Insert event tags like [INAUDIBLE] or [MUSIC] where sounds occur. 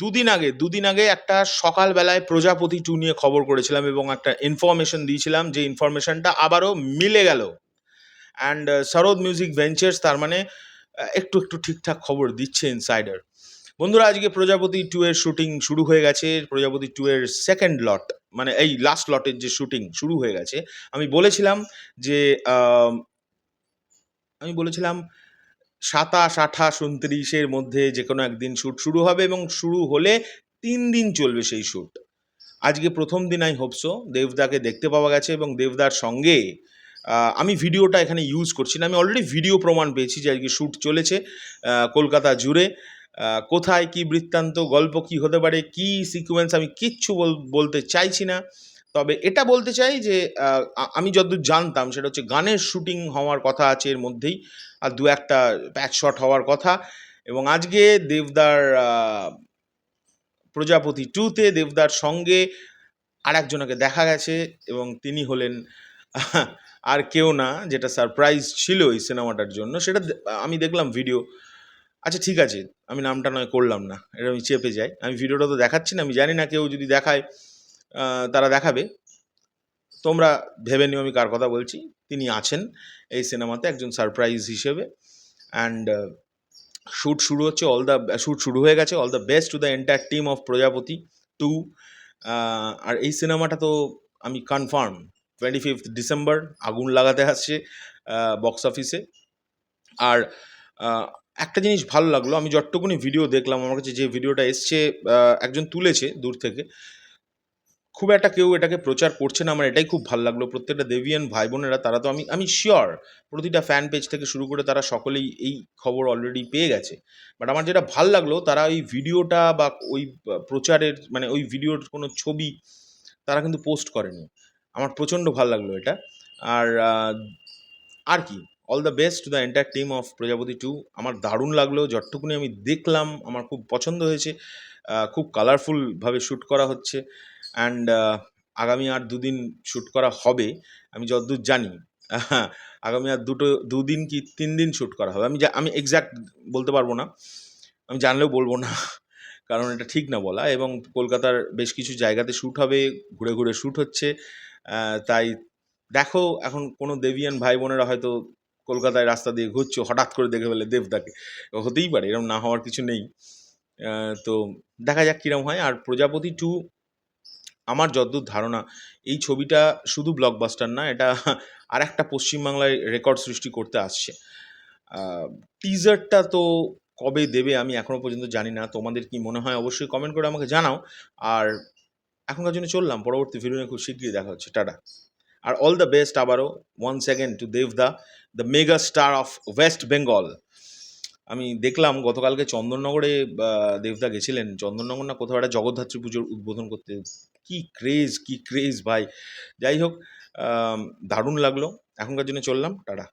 দুদিন আগে দুদিন আগে একটা সকালবেলায় প্রজাপতি টু নিয়ে খবর করেছিলাম এবং একটা ইনফরমেশন দিয়েছিলাম, যে ইনফরমেশনটা আবারও মিলে গেল। অ্যান্ড সরোদ মিউজিক ভেঞ্চার্স তার মানে একটু একটু ঠিকঠাক খবর দিচ্ছে ইনসাইডার বন্ধুরা, আজকে প্রজাপতি টু এর শুটিং শুরু হয়ে গেছে। প্রজাপতি টু এর সেকেন্ড লট মানে এই লাস্ট লটের যে শুটিং শুরু হয়ে গেছে। আমি বলেছিলাম যে আমি বলেছিলাম সাতাশ, আঠাশ, উনত্রিশের মধ্যে যে কোনো একদিন শ্যুট শুরু হবে এবং শুরু হলে তিন দিন চলবে সেই শ্যুট আজকে প্রথম দিন আই হোপসো দেবদাকে দেখতে পাওয়া গেছে এবং দেবদার সঙ্গে আমি ভিডিওটা এখানে ইউজ করছি না। আমি অলরেডি ভিডিও প্রমাণ পেয়েছি যে আজকে শ্যুট চলেছে কলকাতা জুড়ে। কোথায় কি বৃত্তান্ত, গল্প কি হতে পারে, কি সিকোয়েন্স আমি কিচ্ছু বল- বলতে চাইছি না। তবে এটা বলতে চাই যে আমি যতদূর জানতাম সেটা হচ্ছে গানের শুটিং হওয়ার কথা আছে এর মধ্যেই, আর দু একটা প্যাচ শট হওয়ার কথা এবং আজকে দেবদার প্রজাপতি টুতে দেবদার সঙ্গে আর একজনকে দেখা গেছে এবং তিনি হলেন আর কেউ না যেটা সারপ্রাইজ ছিল এই সিনেমাটার জন্য, সেটা আমি দেখলাম ভিডিও আচ্ছা ঠিক আছে, আমি নামটা নয় করলাম না, এটা আমি চেপে যাই। আমি ভিডিওটা তো দেখাচ্ছি না, আমি জানি না কেউ যদি দেখায়। তারা দেখাবে। তোমরা ভেবে নিও আমি কার কথা বলছি। তিনি আছেন এই সিনেমাতে একজন সারপ্রাইজ হিসেবে। অ্যান্ড শ্যুট শুরু হচ্ছে অল দ্য শ্যুট শুরু হয়ে গেছে। All the best to the entire team of Projapoti two আর এই সিনেমাটা তো আমি কনফার্ম টোয়েন্টি ফিফথ ডিসেম্বর আগুন লাগাতে আসছে বক্স অফিসে আর একটা জিনিস ভালো লাগল, আমি যতটুকুনি ভিডিও দেখলাম, আমার কাছে যে ভিডিওটা এসছে একজন তুলেছে দূর থেকে খুব একটা কেউ এটাকে প্রচার করছে না, আমার এটাই খুব ভালো লাগল। প্রত্যেকটা দেবিয়ান ভাই বোনেরা তারা তো আমি আমি শিওর প্রতিটা ফ্যান পেজ থেকে শুরু করে তারা সকলেই এই খবর অলরেডি পেয়ে গেছে। বাট আমার যেটা ভালো লাগল, তারা ওই ভিডিওটা বা ওই প্রচারের মানে ওই ভিডিওর কোনো ছবি তারা কিন্তু পোস্ট করেনি। আমার প্রচণ্ড ভালো লাগল এটা। আর আর কি all the best to the entire team of Projapoti two আমার দারুণ লাগল, যতটুকুনি আমি দেখলাম, আমার খুব পছন্দ হয়েছে। খুব কালারফুলভাবে শ্যুট করা হচ্ছে। অ্যান্ড আগামী আর দুদিন শ্যুট করা হবে, আমি যতদূর জানি, [LAUGHS] আগামী আর দুটো, দুদিন কি তিন দিন শ্যুট করা হবে? আমি আমি এক্স্যাক্ট বলতে পারব না, আমি জানলেও বলব না, [LAUGHS] কারণ এটা ঠিক না বলা, এবং কলকাতার বেশ কিছু জায়গাতে শ্যুট হবে, ঘুরে ঘুরে শ্যুট হচ্ছে তাই দেখো, এখন কোনো দেবিয়ান ভাই বোনেরা হয়তো কলকাতায় রাস্তা দিয়ে ঘুরছো, হঠাৎ করে দেখে ফেলে দেবদাকে হতেই পারে এরকম না হওয়ার কিছু নেই তো দেখা যাক কীরকম হয়, আর প্রজাপতি টু আমার যতদূর ধারণা, এই ছবিটা শুধু ব্লকবাস্টার না, এটা [LAUGHS] আর একটা পশ্চিমবাংলায় রেকর্ড সৃষ্টি করতে আসছে। টিজারটা তো কবে দেবে আমি এখনও পর্যন্ত জানি না, তোমাদের কি মনে হয় অবশ্যই কমেন্ট করে আমাকে জানাও। আর এখনকার জন্য চললাম, পরবর্তী ভিডিও নিয়ে খুব শীঘ্রই দেখা হচ্ছে, টাটা। আর অল দ্য বেস্ট আবারও ওয়ান সেকেন্ড টু দেবদা the mega star of West Bengal আমি দেখলাম গতকালকে চন্দননগরে দেবদা গেছিলেন। চন্দননগর না কোথাও একটা জগদ্ধাত্রী পুজোর উদ্বোধন করতে। কি ক্রেজ কি ক্রেজ ভাই। যাই হোক দারুণ লাগল। এখনকার জন্য চললাম। টাটা।